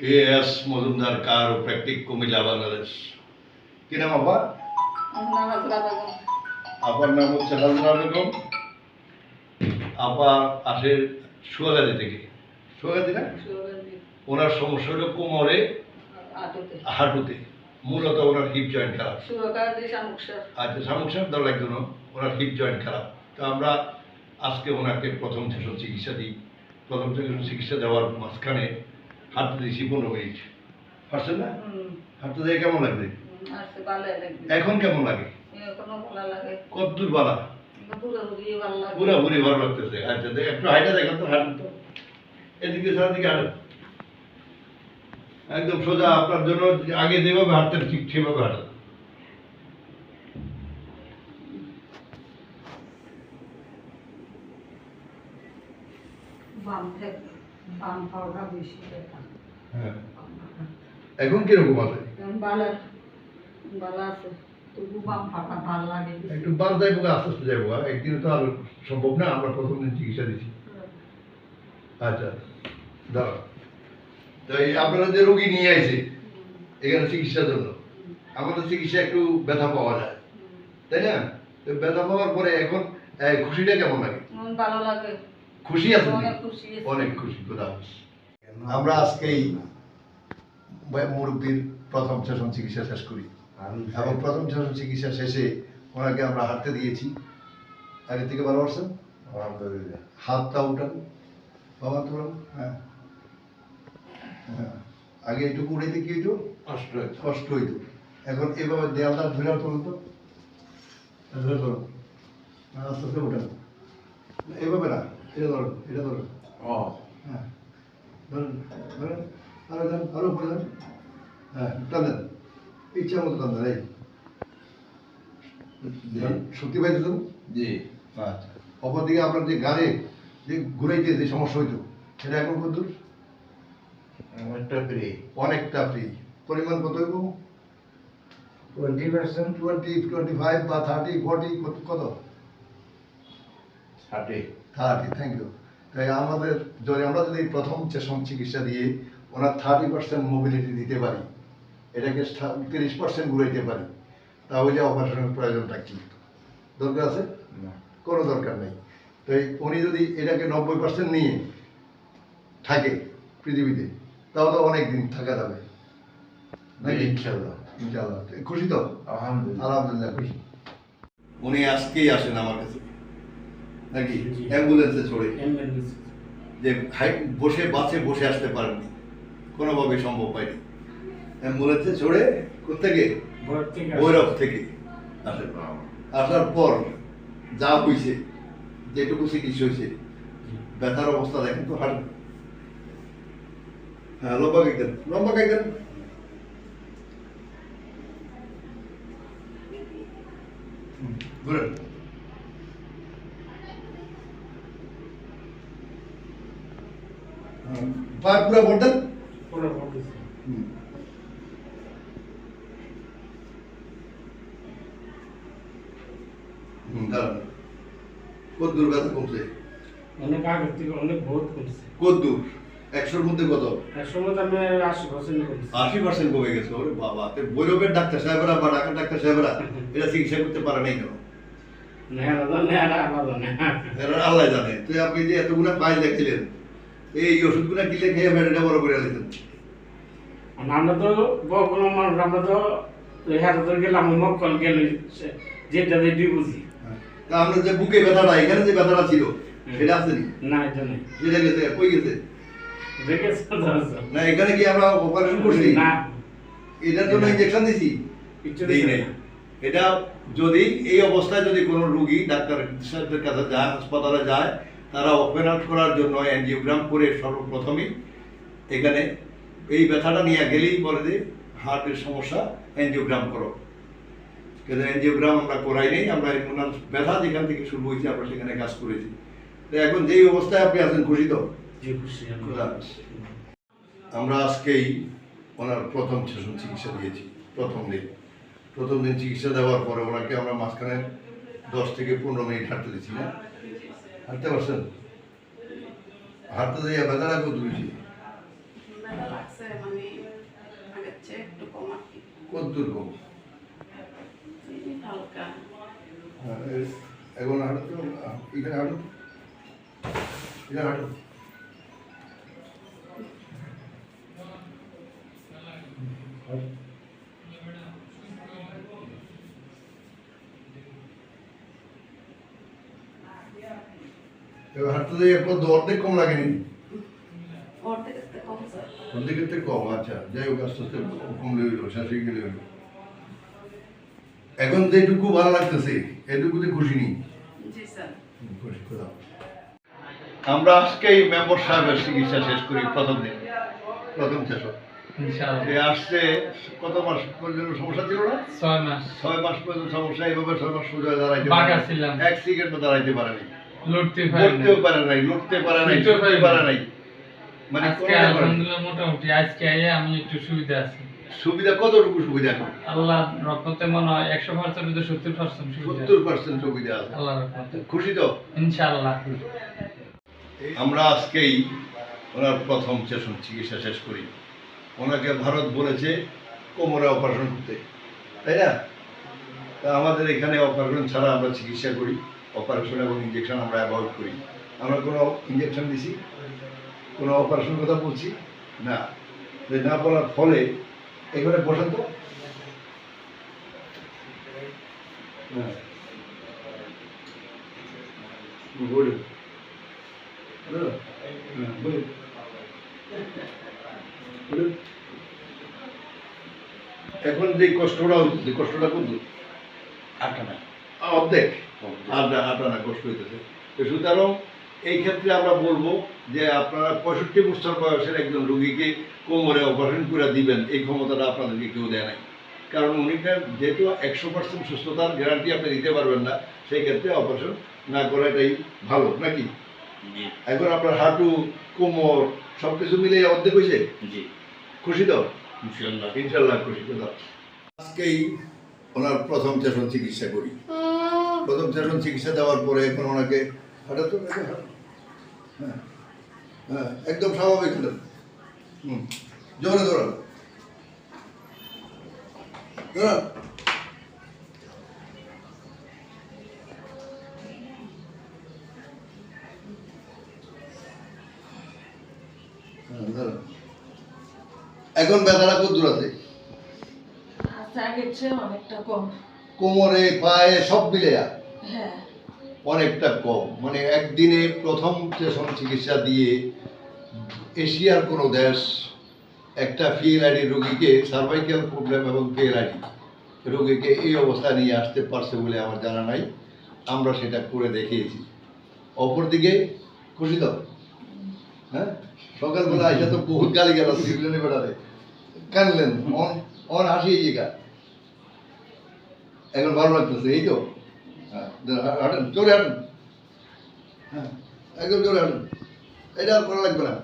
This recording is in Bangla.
A S Majumdar chiropractic Comilla Bangladesh কি নাম বেগম। আপার নাম হচ্ছে নাজরা বেগম। আপা আসে সুয়াগাদি থেকে। সুয়াগাদি না? ওনার সমস্যা হলো কোমরে হাঁটুতে। মূলত ওনার হিপ জয়েন্ট খারাপ। আচ্ছা সমস্যার দল একজন ওনার হিপ জয়েন্ট খারাপ। তো আমরা আজকে ওনাকে প্রথম সেশন চিকিৎসা দিই। প্রথম সেশন চিকিৎসা দেওয়ার মাঝখানে হাঁটতে দিয়েছি পনেরো মিনিট না? হাঁটতে দিয়ে কেমন লাগবে? এখন কেমন লাগে? বালা পুরো লাগে। পুরো ভালো? লাগতেছে। আচ্ছা দেখ একটু হাইটা দেখেন তো হাঁটুন তো। এদিকে সারাদিকে হাঁটুন। একদম সোজা আপনার জন্য আগে যেভাবে হাঁটতেন ঠিক সেভাবে হাঁটুন। বাম থেকে। বাম বেশি হ্যাঁ। এখন কীরকম আছে? একটু যাইবো আস্তে আস্তে যাইবো গা। একদিনে তো আর সম্ভব না আমরা প্রথম দিন চিকিৎসা দিচ্ছি। আচ্ছা দাঁড়া তো এই আপনারা যে রোগী নিয়ে আইছে এখানে চিকিৎসার জন্য আমাদের চিকিৎসা একটু ব্যথা পাওয়া যায়। তাই না? তো ব্যথা পাওয়ার পরে এখন খুশিটা কেমন লাগে? ভালো লাগে। খুশি আছেন অনেক খুশি আছি। অনেক খুশি খোদা হাফেজ। আমরা আজকেই মুরব্বীর প্রথম সেশন চিকিৎসা শেষ করি। এবং প্রথম সেশন চিকিৎসা শেষে ওনাকে আমরা হাঁটতে দিয়েছি। আগে থেকে ভালো পারছেন আলহামদুলিল্লাহ। হাতটা উঠান। বাবা তোলাম হ্যাঁ। হ্যাঁ। আগে একটু উড়াইতে কি হইতো কষ্ট হচ্ছে কষ্ট হইতো। এখন এভাবে দেয়ালটা ধরে তোলেন তো। ধরে ধরুন আস্তে আস্তে উঠান। এটা এটা ও। হ্যাঁ। ধরুন ধরেন আরও দেন আরও উপরে দেন হ্যাঁ টান দেন। ইচ্ছা মতো টান দেন পাইতে দেন জি। আচ্ছা। অপরদিকে আপনার যে গাড়ে যে ঘুরাইতে যে সমস্যা হইতো সেটা এখন কত একটা ফ্রি অনেকটা ফ্রি পরিমাণ কত হইব? Twenty percent twenty twenty five বা থার্টি ফর্টি কত? ষাটে থার্টি থ্যাংক ইউ তাই আমাদের যদি আমরা যদি প্রথম সেশন চিকিৎসা দিয়ে ওনার থার্টি পার্সেন্ট মোবিলিটি দিতে পারি এটাকে তিরিশ পার্সেন্ট ঘুরাইতে পারি তাহলে অপারেশনের প্রয়োজনটা কি? দরকার আছে? না। কোনো দরকার নেই। তাই উনি যদি এটাকে নব্বই পার্সেন্ট নিয়ে থাকে পৃথিবীতে তাহলে তো অনেক দিন থাকা যাবে। নাকি? ইনশাল্লাহ ইনশাআল্লাহ। খুশি তো? আলহামদুলিল্লাহ। আলহামদুলিল্লাহ খুশি। উনি আজকেই আসেন আমার কাছে। নাকি? অ্যাম্বুলেন্সে চড়ে। যে বসে বাসে বসে আসতে পারেননি। কোনোভাবে সম্ভব হয়নি। অ্যাম্বুলেন্সে চড়ে কোথেকে ভৈরব থেকে আসেন আসার পর যা হয়েছে যেটুকু চিকিৎসা হয়েছে ব্যথার অবস্থা দেখেন তো হাট হ্যাঁ লম্বা কাইতেন লম্বা কাইতেন ঘুরেন পুরো দেন হুম। হুম, দাঁড়ান। কত দূর ব্যথা কমছে অনেক আগের থেকে অনেক বহুত কমছে। কত দূর? একশোর মধ্যে কত? এক সময় আমি আশি পার্সেন্ট আশি পার্সেন্ট কমে গেছে ওরে বাবা। তো বৈরবের ডাক্তার সাহেবরা বা ঢাকার ডাক্তার সাহেবরা এটা চিকিৎসা করতে পারে নাই কেন? আল্লাহ জানে। তো আপনি যে এতগুলো পাইল দেখিলেন এই ওষুধগুলো কিলে খেয়ে বড় করে আমরা তো বকুল মানুষ আমরা তো গেলাম মক্কল গেল যেটা যেটি বুঝি তা আপনার যে বুকে ব্যথাটা এখানে যে ব্যথাটা ছিল সেটা আসেনি না? এটা নেই। সেটা গেছে কই গেছে? না এখানে কি আমরা অপারেশন করছি? না। এটার জন্য ইঞ্জেকশন দিছি? দেই নাই এটা যদি এই অবস্থায় যদি কোনো রুগী ডাক্তার কাছে যায় হাসপাতালে যায় তারা অপারেট করার জন্য অ্যানজিওগ্রাম করে সর্বপ্রথমেই এখানে এই ব্যথাটা নিয়ে গেলেই বলে যে হার্টের সমস্যা অ্যানজিওগ্রাম করো। কিন্তু অ্যানজিওগ্রাম আমরা করাই নেই আমরা ওনার ব্যথা যেখান থেকে শুরু হয়েছে আমরা সেখানে কাজ করেছি। তো এখন যেই অবস্থায় আপনি আছেন খুশি তো। আমরা আজকেই ওনার প্রথম সেশন চিকিৎসা দিয়েছি প্রথম দিন। প্রথম দিন চিকিৎসা দেওয়ার পরে ওনাকে আমরা মাঝখানে দশ থেকে পনেরো মিনিট হাঁটতে দিচ্ছি না হাঁটতে পারছেন হাঁটতে একটু কম আর কি। কদ্দুর কম। হ্যাঁ, এখন হাঁটো তো আহ, এখানে হাঁটো এখানে হাঁটো এবার হাঁটতে দিয়ে একবার তো অর্ধেক কম লাগেনি অর্ধেক থেকে কম স্যার অর্ধেকের থেকে কম আচ্ছা যাই হোক আস্তে আস্তে কমলে হইল শেষ গেলে হইল এখন যেটুকু ভালো লাগতেছে এটুকুতে খুশি নেই জি স্যার খুশি আমরা আজকেই মেম্বার সাহেবের চিকিৎসা শেষ করি প্রথম দিন প্রথম সে আসছে কত মাস পর্যন্ত সমস্যা ছিল না ছয় মাস ছয় মাস পর্যন্ত সমস্যা এইভাবে ছয় মাস সোজা দাঁড়াইতে বাঁকা পারে এক সেকেন্ডও দাঁড়াইতে পারে নাই লড়তে পারি না লড়তেও পারে নাই লড়তে পারে নাই লড়তেও পারে পারে নাই। মানে আজকে কোনোটা পারে নাই। আলহামদুলিল্লাহ মোটামুটি আজকে আইয়া আমি একটু সুবিধা আছি। সুবিধা কতটুকু সুবিধা আল্লাহ রহমতে মনে হয় একশো পার্সেন্ট সত্তর পার্সেন্ট সত্তর পার্সেন্ট সুবিধা আছে। আল্লাহ রহমতে। খুশি তো? ইনশাআল্লাহ আমরা আজকেই ওনার প্রথম সেশন চিকিৎসা শেষ করি। ওনাকে ভারত বলেছে কোমরে অপারেশন করতে। তাই না? তা আমাদের এখানে অপারেশন ছাড়া আমরা চিকিৎসা করি। অপারেশন এবং ইঞ্জেকশন আমরা অ্যাভয়েড করি। আমরা কোনো ইঞ্জেকশন দিছি, কোনো অপারেশন কথা বলছি, না। না বলার ফলে এখানে বসেন তো। হ্যাঁ। বলুন বলুন বলুন। এখন যে কষ্টটা হচ্ছে কষ্টটা কত আটানা অর্ধেক। আটা আটানা কষ্ট হইতেছে। তো সুতরাং এই ক্ষেত্রে আমরা বলব যে আপনারা পঁয়ষট্টি বছর বয়সের একজন রোগীকে কোমরে অপারেশন করে দিবেন এই ক্ষমতাটা আপনাদেরকে কেউ দেয় নাই। কারণ উনিটা যেহেতু একশো পার্সেন্ট সুস্থতার গ্যারান্টি আপনি দিতে পারবেন না সেই ক্ষেত্রে অপারেশন না করাটাই ভালো নাকি? জি। এখন আপনার হাঁটু কোমর সব কিছু মিলে অর্ধেক হয়েছে জি। খুশি তো? ইনশাল্লাহ ইনশাল্লাহ খুশি তো আজকেই ওনার প্রথম সেশন চিকিৎসা করি। প্রথম সেশন চিকিৎসা দেওয়ার পরে এখন ওনাকে নাকি হ্যাঁ হ্যাঁ একদম স্বাভাবিক হলেন হুম জোরে দৌড়ান। হ্যাঁ। এখন ব্যথাটা কত দূর আছে। আচ্ছা কোমরে পায়ে সব মিলে হ্যাঁ অনেকটা কম। মানে একদিনে প্রথম সেশন চিকিৎসা দিয়ে এশিয়ার কোনো দেশ একটা ফিএলআইডি রোগীকে সার্ভাইকাল প্রবলেম এবং ফিএলআইডি রোগীকে এই অবস্থা নিয়ে আসতে পারছে বলে আমার জানা নাই। আমরা সেটা করে দেখিয়েছি। অপরদিকে খুশি তো? হ্যাঁ? সকালবেলা আইসা তো বহুত গালি গেল সিভিলেনে বেড়াতে কানলেন অন অন হাসি এই এখন ভালো লাগতেছে এই তো? হাঁটেন জোরে হাঁটেন হ্যাঁ একদম জোরে হাঁটেন এটা আর করা লাগবে না।